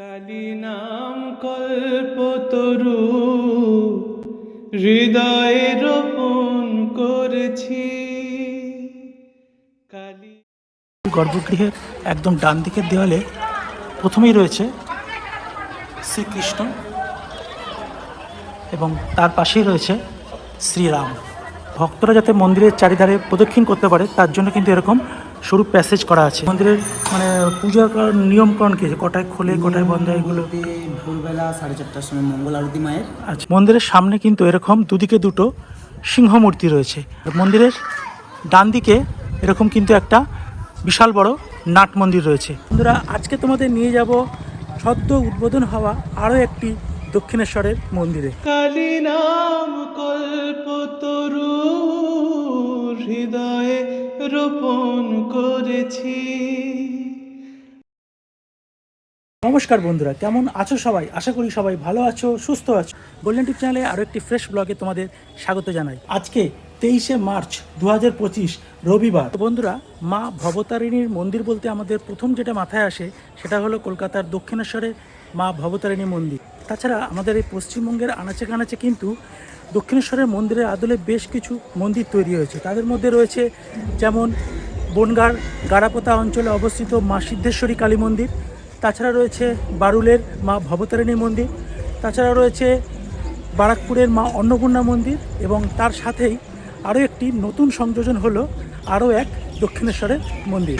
কালী নাম কল্পতরু, হৃদয়ে রোপণ করেছি। কালী গর্ভগৃহের একদম ডান দিকের দেওয়ালে প্রথমেই রয়েছে শ্রীকৃষ্ণ এবং তার পাশেই রয়েছে শ্রীরাম। ভক্তরা যাতে মন্দিরের চারিধারে প্রদক্ষিণ করতে পারে, তার জন্য কিন্তু এরকম সরু প্যাসেজ করা আছে। মন্দিরের মানে পূজা করার নিয়মকরণ কি? কটায় খোলে কটায় বন্ধ এগুলো? ভোরবেলা সাড়ে চারটার সময় মঙ্গল আরতি মায়ের। আচ্ছা মন্দিরের সামনে কিন্তু এরকম দুদিকে দুটো সিংহ মূর্তি রয়েছে মন্দিরের ডান দিকে এরকম কিন্তু একটা বিশাল বড় নাট মন্দির রয়েছে। বন্ধুরা আজকে তোমাদের নিয়ে যাব সদ্য উদ্বোধন হওয়া আরও একটি দক্ষিণেশ্বরের মন্দিরে। কালী নাম কল্পতরু হৃদয়ে রোপণ করেছি। নমস্কার বন্ধুরা কেমন আছো সবাই? আশা করি সবাই ভালো আছো সুস্থ আছো। গোল্ডেন টিপ চ্যানেলে আরও একটি ফ্রেশ ব্লগে তোমাদের স্বাগত জানাই। আজকে তেইশে মার্চ দু হাজার পঁচিশ রবিবার। বন্ধুরা মা ভবতারিণীর মন্দির বলতে আমাদের প্রথম যেটা মাথায় আসে সেটা হলো কলকাতার দক্ষিণেশ্বরের মা ভবতারিণী মন্দির। তাছাড়া আমাদের এই পশ্চিমবঙ্গের আনাচে কানাচে কিন্তু দক্ষিণেশ্বরের মন্দিরের আদলে বেশ কিছু মন্দির তৈরি হয়েছে। তাদের মধ্যে রয়েছে যেমন বনগাঁর গাড়াপোতা অঞ্চলে অবস্থিত মা সিদ্ধেশ্বরী কালী মন্দির, তাছাড়া রয়েছে বারুলের মা ভবতারিণী মন্দির, তাছাড়া রয়েছে বারাকপুরের মা অন্নপূর্ণা মন্দির এবং তার সাথেই আরও একটি নতুন সংযোজন হলো আরও এক দক্ষিণেশ্বরের মন্দির।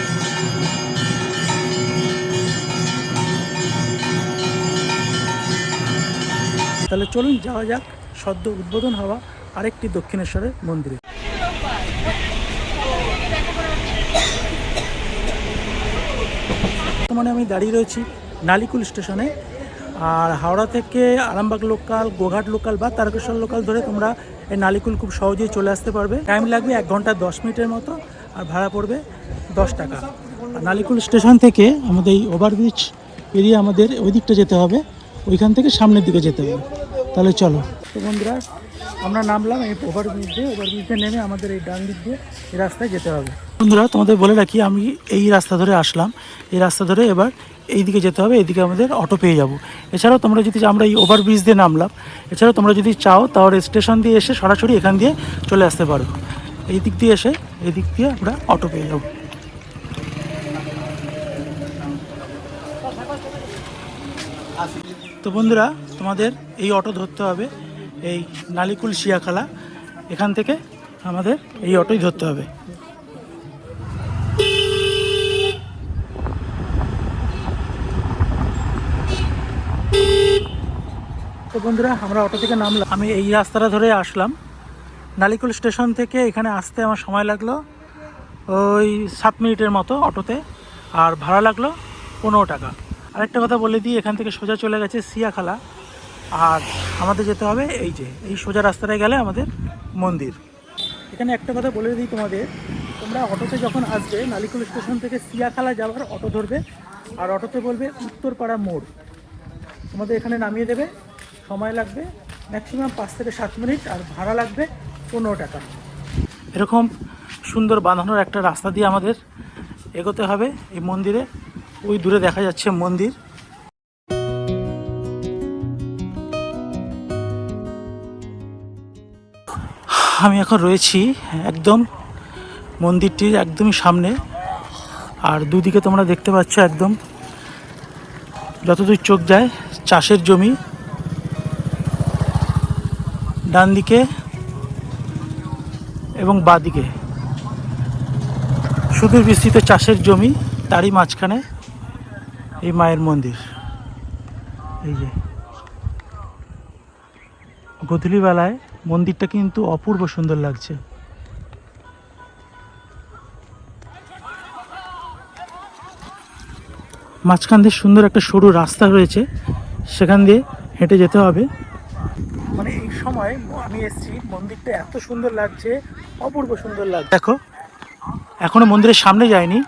তাহলে চলুন যাওয়া যাক, সদ্য উদ্বোধন হওয়া আরেকটি দক্ষিণেশ্বরের মন্দিরে। বর্তমানে আমি দাঁড়িয়ে রয়েছি নালিকুল স্টেশনে, আর হাওড়া থেকে আরামবাগ লোকাল, গোঘাট লোকাল বা তারকেশ্বর লোকাল ধরে তোমরা এই নালিকুল খুব সহজেই চলে আসতে পারবে। টাইম লাগবে এক ঘণ্টা দশ মিনিটের মতো, আর ভাড়া পড়বে দশ টাকা। নালিকুল স্টেশন থেকে আমাদের এই ওভারব্রিজ পেরিয়ে আমাদের ওই দিকটা যেতে হবে। ওইখান থেকে সামনের দিকে যেতে হবে। তাহলে চলো। তো বন্ধুরা আমরা নামলাম এই ওভারব্রিজ দিয়ে ওভারব্রিজ দিয়ে নেমে আমাদের এই ডান দিক দিয়ে এই রাস্তায় যেতে হবে। বন্ধুরা তোমাদের বলে রাখি আমি এই রাস্তা ধরে আসলাম। এই রাস্তা ধরে এবার এই দিকে যেতে হবে এইদিকে আমাদের অটো পেয়ে যাব। এছাড়াও তোমরা যদি আমরা এই ওভারব্রিজ দিয়ে নামলাম এছাড়াও তোমরা যদি চাও তাহলে স্টেশন দিয়ে এসে সরাসরি এখান দিয়ে চলে আসতে পারো। এই দিক দিয়ে এসে এই দিক দিয়ে আমরা অটো পেয়ে যাব। তো বন্ধুরা, তোমাদের এই অটো ধরতে হবে, এই নালিকুল শিয়াখালা। এখান থেকে আমাদের এই অটোই ধরতে হবে। তো বন্ধুরা, আমরা অটো থেকে নামলাম। আমি এই রাস্তাটা ধরে আসলাম। নালিকুল স্টেশন থেকে এখানে আসতে আমার সময় লাগল ওই সাত মিনিটের মতো অটোতে, আর ভাড়া লাগল পনেরো টাকা। আরেকটা কথা বলে দিই, এখান থেকে সোজা চলে গেছে সিয়াখালা। আর আমাদের যেতে হবে এই যে, এই সোজা রাস্তাটায় গেলে আমাদের মন্দির। এখানে একটা কথা বলে দিই তোমাদের, তোমরা অটোতে যখন আসবে, নালিকুল স্টেশন থেকে সিয়াখালা যাওয়ার অটো ধরবে, আর অটোতে বলবে উত্তরপাড়া মোড়। তোমাদের এখানে নামিয়ে দেবে, সময় লাগবে ম্যাক্সিমাম পাঁচ থেকে সাত মিনিট, আর ভাড়া লাগবে পনেরো টাকা। এরকম সুন্দর বাঁধানোর একটা রাস্তা দিয়ে আমাদের এগোতে হবে এই মন্দিরে। ওই দূরে দেখা যাচ্ছে মন্দির। আমি এখন রয়েছি একদম মন্দিরটির একদমই সামনে। আর দুদিকে তোমরা দেখতে পাচ্ছ একদম যতদূর চোখ যায় চাষের জমি। ডান দিকে এবং বাদিকে। সুদূর বিস্তৃত চাষের জমি, তারই মাঝখানে। এই মায়ের মন্দির। এই যে। গধূলি বেলায় মন্দিরটা কিন্তু অপূর্ব সুন্দর লাগছে। মাঝখান দিয়ে সুন্দর একটা সরু রাস্তা রয়েছে। সেখান দিয়ে হেঁটে যেতে হবে। মানে এই সময় আমি এসেছি মন্দিরটা এত সুন্দর লাগছে অপূর্ব সুন্দর লাগছে। দেখো এখনও মন্দিরের সামনে যায়নি।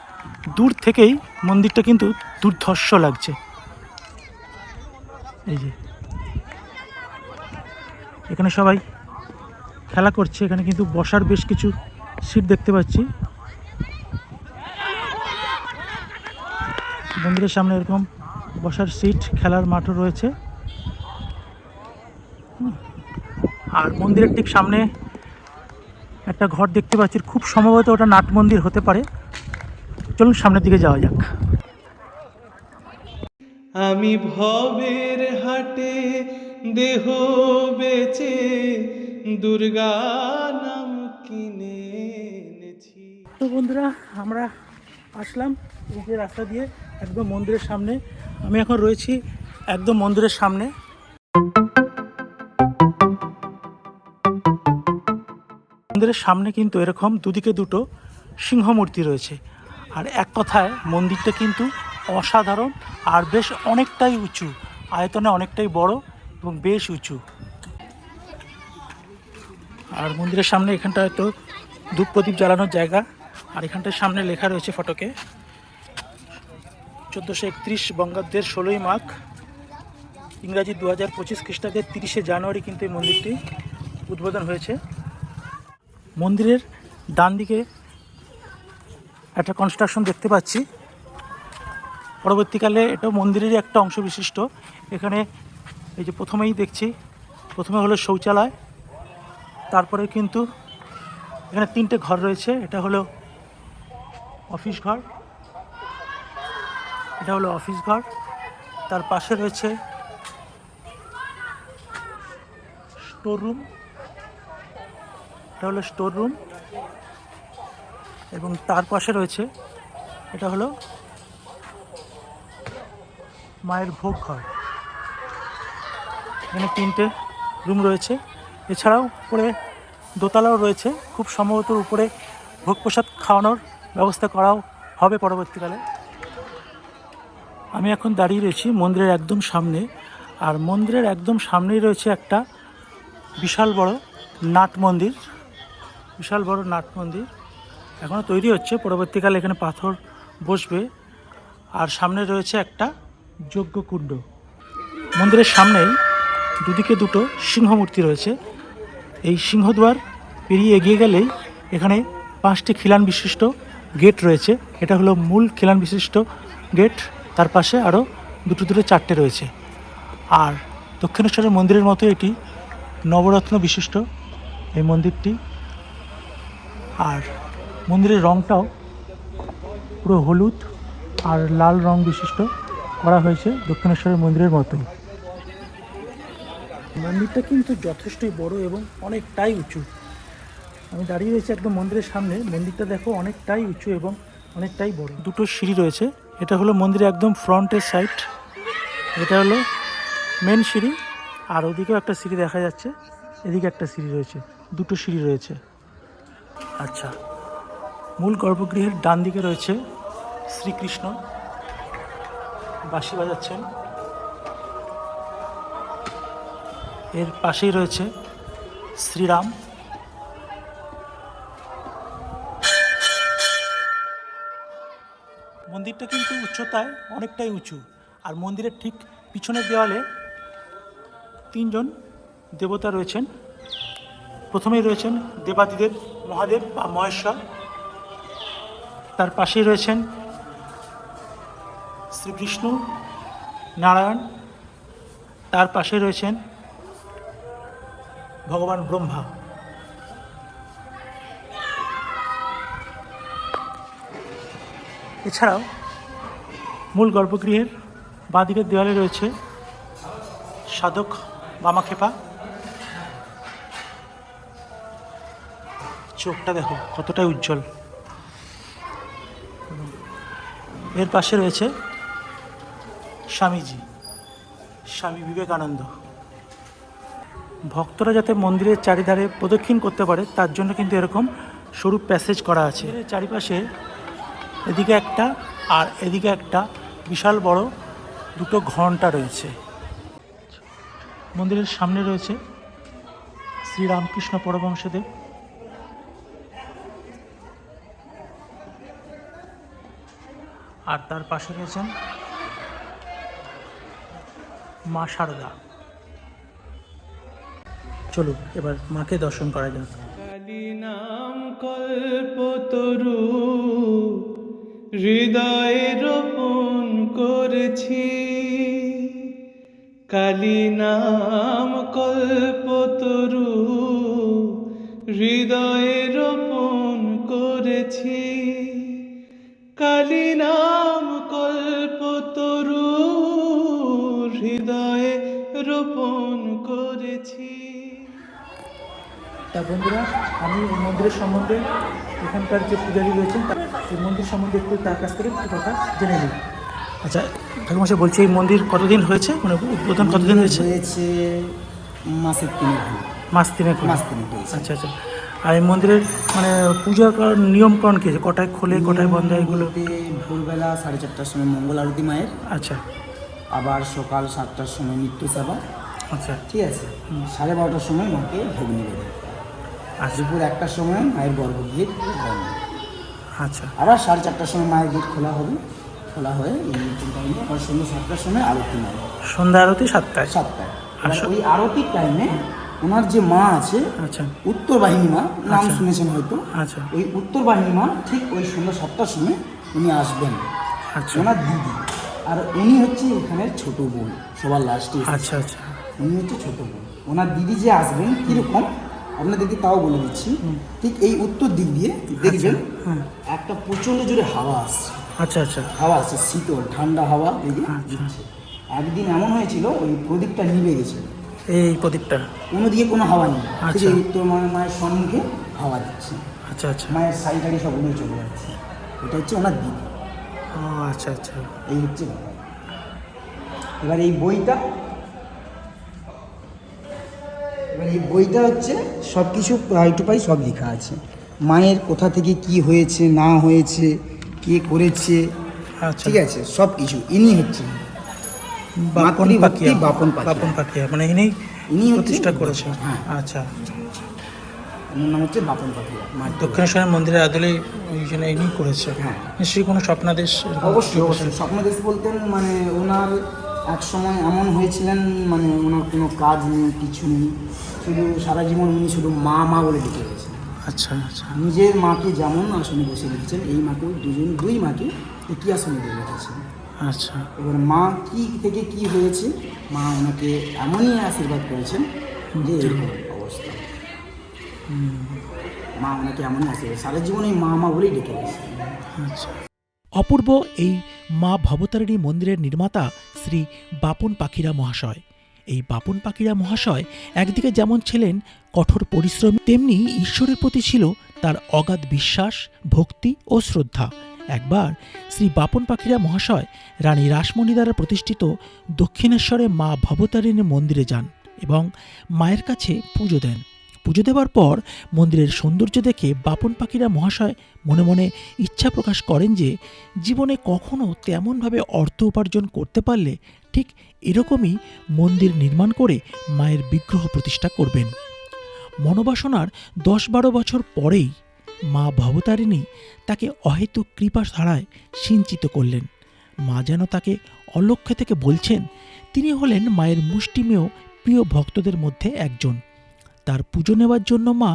দূর থেকেই মন্দিরটা কিন্তু দুর্ধর্ষ লাগছে। এই যে। এখানে সবাই খেলা করছে, এখানে কিন্তু বসার বেশ কিছু সিট দেখতে পাচ্ছি। মন্দিরের সামনে এরকম বসার সিট, খেলার মাঠও রয়েছে। আর মন্দিরের ঠিক সামনে একটা ঘর দেখতে পাচ্ছি, খুব সম্ভবত ওটা নাট মন্দির হতে পারে। চলুন সামনের দিকে যাওয়া যাক। আমি ভবের হাটে দেহ বেচে দুর্গা নাম কিনে এনেছি। তো বন্ধুরা আমরা আসলাম এই যে রাস্তা দিয়ে একদম মন্দিরের সামনে। আমি এখন রয়েছি একদম মন্দিরের সামনে। মন্দিরের সামনে কিন্তু এরকম দুদিকে দুটো সিংহ মূর্তি রয়েছে। আর এক কথায়, মন্দিরটা কিন্তু অসাধারণ আর বেশ অনেকটাই উঁচু। আয়তনে অনেকটাই বড় এবং বেশ উঁচু। আর মন্দিরের সামনে এখানটা হয়তো ধূপ প্রদীপ জ্বালানোর জায়গা। আর এখানটার সামনে লেখা রয়েছে ফটোকে, চোদ্দোশো একত্রিশ বঙ্গাব্দের ষোলোই মাঘ, ইংরাজি দু হাজার পঁচিশ খ্রিস্টাব্দের তিরিশে জানুয়ারি কিন্তু এই মন্দিরটি উদ্বোধন হয়েছে। মন্দিরের ডান দিকে একটা কনস্ট্রাকশন দেখতে পাচ্ছি। পরবর্তীকালে এটা মন্দিরেরই একটা অংশ বিশিষ্ট। এখানে এই যে প্রথমেই দেখছি, প্রথমে হলো শৌচালয়, তারপরে কিন্তু এখানে তিনটে ঘর রয়েছে। এটা হলো অফিস ঘর, এটা হলো অফিস ঘর, তার পাশে রয়েছে স্টোর রুম এটা হলো স্টোর রুম এবং তার পাশে রয়েছে, এটা হলো মায়ের ভোগ ঘর। এখানে তিনটে রুম রয়েছে। এছাড়াও উপরে দোতলাও রয়েছে। খুব সম্ভবত উপরে ভোগ প্রসাদ খাওয়ানোর ব্যবস্থা করাও হবে পরবর্তীকালে। আমি এখন দাঁড়িয়ে রয়েছি মন্দিরের একদম সামনে। আর মন্দিরের একদম সামনেই রয়েছে একটা বিশাল বড় নাট মন্দির। বিশাল বড় নাট মন্দির। এখনও তৈরি হচ্ছে। পরবর্তীকালে এখানে পাথর বসবে। আর সামনে রয়েছে একটা যজ্ঞ কুণ্ড। মন্দিরের সামনেই দুদিকে দুটো সিংহ মূর্তি রয়েছে। এই সিংহদ্বার পেরিয়ে এগিয়ে গেলেই এখানে পাঁচটি খিলান বিশিষ্ট গেট রয়েছে। এটা হলো মূল খিলান বিশিষ্ট গেট। তার পাশে আরও দুটো দুটো চারটে রয়েছে। আর দক্ষিণেশ্বরের মন্দিরের মতো এটি নবরত্ন বিশিষ্ট এই মন্দিরটি। আর মন্দিরের রংটাও পুরো হলুদ আর লাল রং বিশিষ্ট করা হয়েছে দক্ষিণেশ্বরের মন্দিরের মতোই। মন্দিরটা কিন্তু যথেষ্টই বড় এবং অনেকটাই উঁচু। আমি দাঁড়িয়ে রয়েছি একদম মন্দিরের সামনে। মন্দিরটা দেখো অনেকটাই উঁচু এবং অনেকটাই বড়। দুটো সিঁড়ি রয়েছে। এটা হলো মন্দিরের একদম ফ্রন্টের সাইড। এটা হলো মেন সিঁড়ি। আর ওদিকেও একটা সিঁড়ি দেখা যাচ্ছে। এদিকে একটা সিঁড়ি রয়েছে। দুটো সিঁড়ি রয়েছে। আচ্ছা। মূল গর্ভগৃহের ডান দিকে রয়েছে শ্রীকৃষ্ণ। বাঁশি বাজাচ্ছেন। এর পাশেই রয়েছে শ্রীরাম। মন্দিরটা কিন্তু উচ্চতায় অনেকটাই উঁচু। আর মন্দিরের ঠিক পিছনের দেওয়ালে তিনজন দেবতা রয়েছেন। প্রথমেই রয়েছেন দেবাদিদেব, মহাদেব বা মহেশ্বর। তার পাশেই রয়েছেন শ্রীকৃষ্ণ নারায়ণ, তার পাশে রয়েছেন ভগবান ব্রহ্মা। এছাড়াও মূল গর্ভগৃহের বাঁদিকের দেওয়ালে রয়েছে সাধক বামাখেপা চোখটা দেখো কতটাই উজ্জ্বল। এর পাশে রয়েছে স্বামীজি, স্বামী বিবেকানন্দ। ভক্তরা যাতে মন্দিরের চারিধারে প্রদক্ষিণ করতে পারে, তার জন্য কিন্তু এরকম সরু প্যাসেজ করা আছে। চারিপাশে এদিকে একটা আর এদিকে একটা বিশাল বড় দুটো ঘণ্টা রয়েছে। মন্দিরের সামনে রয়েছে শ্রীরামকৃষ্ণ পরবংশদেব আর তার পাশে রয়েছেন মা শারদা চলুন, এবার মাকে দর্শন করা যাক। নাম কল্পতরু, হৃদয়ে রোপণ করেছি। কালী নাম কল্পতরু, হৃদয়ে রোপণ করেছি। কালী তা বন্ধুরা আমি এই মন্দিরের সম্বন্ধে এখানকার যে পূজারী রয়েছেন এই মন্দির সম্বন্ধে একটু তার কাছ থেকে একটু কথা জেনে নিই। আচ্ছা ঠাকুমাশাই বলছি এই মন্দির কতদিন হয়েছে? মানে উদ্বোধন কতদিন হয়েছে? হয়েছে মাসের তিন মাস তিনেক হলো। মাস তিনেক আচ্ছা আচ্ছা। আর এই মন্দিরের মানে পূজা করার নিয়মকরণ কি আছে? কটায় খোলে কটায় বন্ধ হয় এগুলো ভোরবেলা সাড়ে চারটার সময় মঙ্গল আরতি মায়ের আচ্ছা। আবার সকাল সাতটার সময় নিত্য সেবা আচ্ছা। ঠিক আছে? সাড়ে বারোটার সময় মাকে ভোগ নিবেদন। দুপুর একটার সময় মায়ের গর্ভগৃহ বন্ধ। আচ্ছা। আবার সাড়ে চারটার সময় মায়ের গেট খোলা হবে। খোলা হয়ে টাইমে আবার সন্ধ্যে সাতটার সময় আরতি মায়ের সন্ধ্যা আরতি সাতটায়? সাতটায়। আর ওই আরতির টাইমে ওনার যে মা আছে আচ্ছা। উত্তর বাহিনী মা নাম আচ্ছা। শুনেছেন হয়তো। আচ্ছা। ওই উত্তর বাহিনী মা ঠিক ওই সন্ধ্যা সাতটার সময় উনি আসবেন। আচ্ছা। ওনার দিদি। আর উনি হচ্ছে এখানে ছোট বোন সবার লাস্টে আচ্ছা আচ্ছা। উনি হচ্ছে ছোট বোন। ওনার দিদি যে আসবেন কীরকম? আপনাদেরকে তাও বলে দিচ্ছি ঠিক এই উত্তর দিক দিয়ে দেখবেন হুম। একটা প্রচণ্ড জোরে হাওয়া আসছে। আচ্ছা আচ্ছা। হাওয়া আসছে শীতল ঠান্ডা হাওয়া দিকে আচ্ছা। একদিন এমন হয়েছিল ওই প্রদীপটা নিভে গেছিল। এই প্রদীপটা? কোনো দিকে কোনো হাওয়া নেই। আচ্ছা। উত্তর মায়ের সম্মুখে হাওয়া দিচ্ছে। আচ্ছা আচ্ছা। মায়ের সাইড গাড়ি সব উড়ে চলে যাচ্ছে। এটা হচ্ছে ওনার দিদি ও আচ্ছা আচ্ছা। এই হচ্ছে ব্যাপার। এবার এই বইটা এই বইটা হচ্ছে সব কিছু পাই টু পাই সব লেখা আছে। মায়ের কোথা থেকে কি হয়েছে না হয়েছে কে করেছে আচ্ছা। ঠিক আছে সব কিছু ইনি হচ্ছেন বাপন পাকিয়া বাপন। বাপন পাকিয়া মানে ইনি ইনি হচ্ছে- প্রতিষ্ঠা করেছে হ্যাঁ। আচ্ছা। ওনার নাম হচ্ছে বাপন পাখিয়া দক্ষিণেশ্বরের মন্দিরের আদলে ওই জন্য ইনি করেছে হ্যাঁ। নিশ্চয়ই কোনো স্বপ্নাদেশ অবশ্যই অবশ্যই। স্বপ্নদেশ বলতেন মানে ওনার এক সময় এমন হয়েছিলেন মানে ওনার কোনো কাজ নেই কিছু নেই শুধু সারা জীবন উনি শুধু মা মা বলে ডেকে গেছেন। আচ্ছা আচ্ছা। নিজের মাকে যেমন আসনে বসে রেখেছেন এই মাকেও দুজন দুই মাকে একই আসনে দিয়ে রেখেছেন। আচ্ছা। এবার মা কি থেকে কি হয়েছে মা ওনাকে এমনই আশীর্বাদ করেছেন যে এরকম অবস্থা। মা ওনাকে এমনই আশীর্বাদ সারা জীবন এই মা মা বলেই ডেকে গেছেন। আচ্ছা। অপূর্ব এই মা ভবতারিণী মন্দিরের নির্মাতা শ্রী বাপন পাখিরা মহাশয়। এই বাপন পাখিরা মহাশয় একদিকে যেমন ছিলেন কঠোর পরিশ্রম, তেমনি ঈশ্বরের প্রতি ছিল তার অগাধ বিশ্বাস, ভক্তি ও শ্রদ্ধা। একবার শ্রী বাপন পাখিরা মহাশয় রানী রাসমণি দ্বারা প্রতিষ্ঠিত দক্ষিণেশ্বরে মা ভবতারিণী মন্দিরে যান এবং মায়ের কাছে পুজো দেন। পুজো দেওয়ার পর মন্দিরের সৌন্দর্য দেখে বাপন পাখিরা মহাশয় মনে মনে ইচ্ছা প্রকাশ করেন যে জীবনে কখনো তেমনভাবে অর্থ উপার্জন করতে পারলে ঠিক এরকমই মন্দির নির্মাণ করে মায়ের বিগ্রহ প্রতিষ্ঠা করবেন। মনোবাসনার দশ বারো বছর পরেই মা ভবতারিণী তাকে অহেতুক কৃপা ছাড়ায় সিঞ্চিত করলেন। মা যেন তাকে অলক্ষ্যে থেকে বলছেন, তিনি হলেন মায়ের মুষ্টিমেয় প্রিয় ভক্তদের মধ্যে একজন। তার পুজো নেওয়ার জন্য মা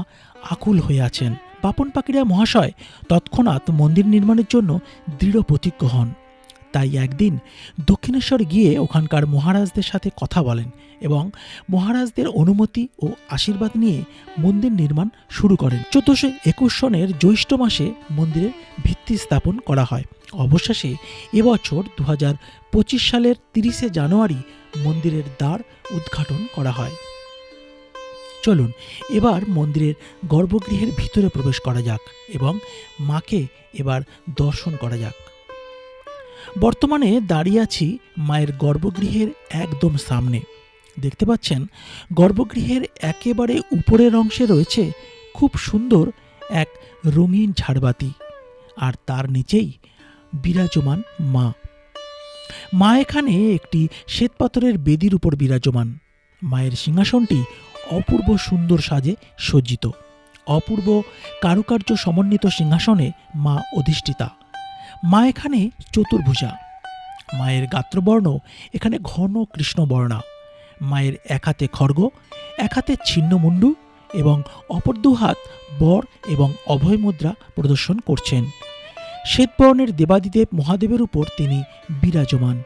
আকুল হয়ে আছেন। বাপন পাখিরা মহাশয় তৎক্ষণাৎ মন্দির নির্মাণের জন্য দৃঢ় প্রতিজ্ঞ হন। তাই একদিন দক্ষিণেশ্বর গিয়ে ওখানকার মহারাজদের সাথে কথা বলেন এবং মহারাজদের অনুমতি ও আশীর্বাদ নিয়ে মন্দির নির্মাণ শুরু করেন। চোদ্দশো একুশ সনের জ্যৈষ্ঠ মাসে মন্দিরের ভিত্তি স্থাপন করা হয়। অবশেষে এবছর দু হাজার পঁচিশ সালের তিরিশে জানুয়ারি মন্দিরের দ্বার উদ্ঘাটন করা হয়। চলুন, এবার মন্দিরের গর্ভগৃহের ভিতরে প্রবেশ করা যাক এবং মাকে এবার দর্শন করা যাক। বর্তমানে দাঁড়িয়ে আছি মায়ের গর্ভগৃহের একদম সামনে। দেখতে পাচ্ছেন, গর্ভগৃহের একেবারে উপরের অংশে রয়েছে খুব সুন্দর এক রঙিন ঝাড়বাতি আর তার নিচেই বিরাজমান মা। মা এখানে একটি শ্বেতপাথরের বেদির উপর বিরাজমান। মায়ের সিংহাসনটি অপূর্ব সুন্দর সাজে সজ্জিত। অপূর্ব কারুকার্য সমন্বিত সিংহাসনে মা অধিষ্ঠিতা। মা এখানে চতুর্ভুজা। মায়ের গাত্রবর্ণ এখানে ঘন কৃষ্ণবর্ণা। মায়ের এক হাতে খড়গ এক হাতে ছিন্নমুণ্ডু এবং অপর দু হাত বর এবং অভয় মুদ্রা প্রদর্শন করছেন। শ্বেতবর্ণের দেবাদিদেব মহাদেবের উপর তিনি বিরাজমান।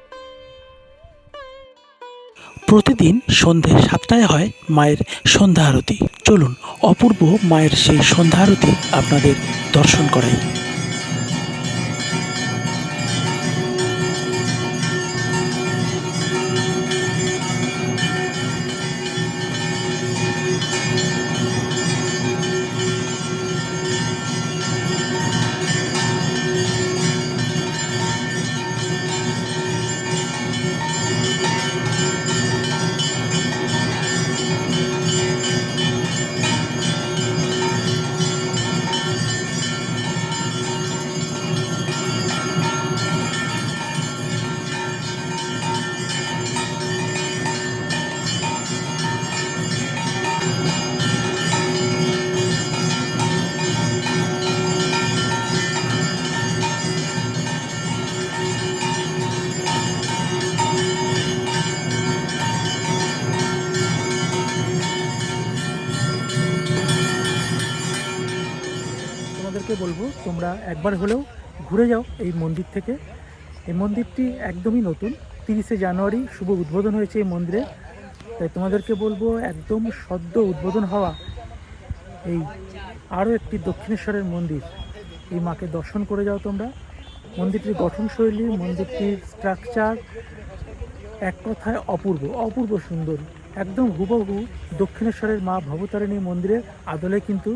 প্রতিদিন সন্ধে সাতটায় হয় মায়ের সন্ধ্যা আরতি চলুন, অপূর্ব মায়ের সেই সন্ধ্যা আরতি আপনাদের দর্শন করাই। একবার হলেও ঘুরে যাও এই মন্দির থেকে। এই মন্দিরটি একদমই নতুন। তিরিশে জানুয়ারি শুভ উদ্বোধন হয়েছে এই মন্দিরে। তাই তোমাদেরকে বলব, একদম সদ্য উদ্বোধন হওয়া এই আরও একটি দক্ষিণেশ্বরের মন্দির। এই মাকে দর্শন করে যাও তোমরা। মন্দিরটির গঠনশৈলী, মন্দিরটির স্ট্রাকচার এক কথায় অপূর্ব অপূর্ব সুন্দর। একদম হুবহু দক্ষিণেশ্বরের মা ভবতারিণী মন্দিরের আদলে কিন্তু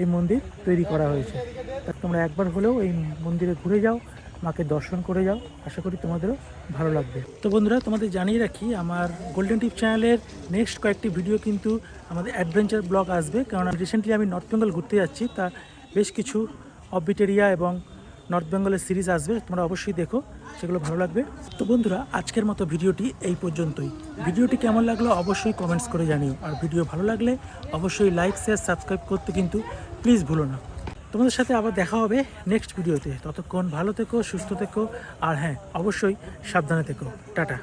এই মন্দির তৈরি করা হয়েছে। তা তোমরা একবার হলেও এই মন্দিরে ঘুরে যাও, মাকে দর্শন করে যাও। আশা করি তোমাদেরও ভালো লাগবে। তো বন্ধুরা, তোমাদের জানিয়ে রাখি, আমার গোল্ডেন টিপ চ্যানেলের নেক্সট কয়েকটি ভিডিও কিন্তু আমাদের অ্যাডভেঞ্চার ব্লগ আসবে। কারণ রিসেন্টলি আমি নর্থ বেঙ্গল ঘুরতে যাচ্ছি, তা বেশ কিছু অবিটেরিয়া এবং নর্থ বেঙ্গলের সিরিজ আসবে, তোমরা অবশ্যই দেখো, সেগুলো ভালো লাগবে। তো বন্ধুরা, আজকের মতো ভিডিওটি এই পর্যন্তই। ভিডিওটি কেমন লাগল অবশ্যই কমেন্টস করে জানিও। আর ভিডিও ভালো লাগলে অবশ্যই লাইক শেয়ার সাবস্ক্রাইব করতে কিন্তু প্লিজ ভুলো না। তোমাদের সাথে আবার দেখা হবে নেক্সট ভিডিওতে। ততক্ষণ ভালো থেকো, সুস্থ থেকো, আর হ্যাঁ অবশ্যই সাবধানে থেকো। টাটা।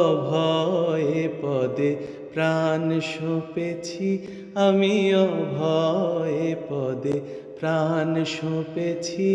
অভয়ে পদে প্রাণ সঁপেছি, আমি অভয়ে পদে প্রাণ সঁপেছি।